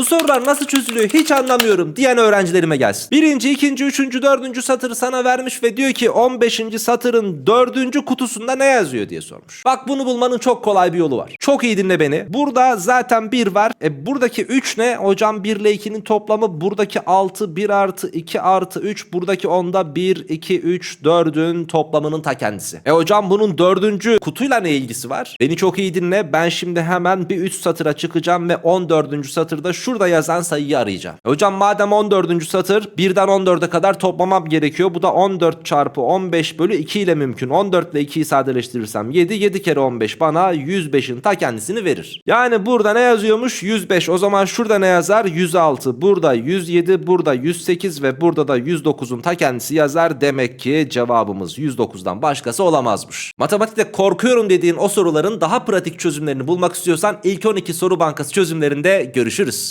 Bu sorular nasıl çözülüyor hiç anlamıyorum diyen öğrencilerime gelsin. Birinci, ikinci, üçüncü, dördüncü satırı sana vermiş ve diyor ki 15. satırın dördüncü kutusunda ne yazıyor diye sormuş. Bak bunu bulmanın çok kolay bir yolu var. Çok iyi dinle beni. Burada zaten 1 var. E buradaki 3 ne? Hocam 1 ile 2'nin toplamı buradaki 6, 1 artı 2 artı 3 buradaki 10'da 1, 2, 3, 4'ün toplamının ta kendisi. E hocam bunun dördüncü kutuyla ne ilgisi var? Beni çok iyi dinle. Ben şimdi hemen bir üst satıra çıkacağım ve 14. satırda şurada yazan sayıyı arayacağım. Hocam madem 14. satır 1'den 14'e kadar toplamam gerekiyor. Bu da 14 çarpı 15 bölü 2 ile mümkün. 14 ile 2'yi sadeleştirirsem 7. 7 kere 15 bana 105'in ta kendisini verir. Yani burada ne yazıyormuş? 105. O zaman şurada ne yazar? 106. Burada 107. Burada 108 ve burada da 109'un ta kendisi yazar. Demek ki cevabımız 109'dan başkası olamazmış. Matematikte korkuyorum dediğin o soruların daha pratik çözümlerini bulmak istiyorsan ilk 12 soru bankası çözümlerinde görüşürüz.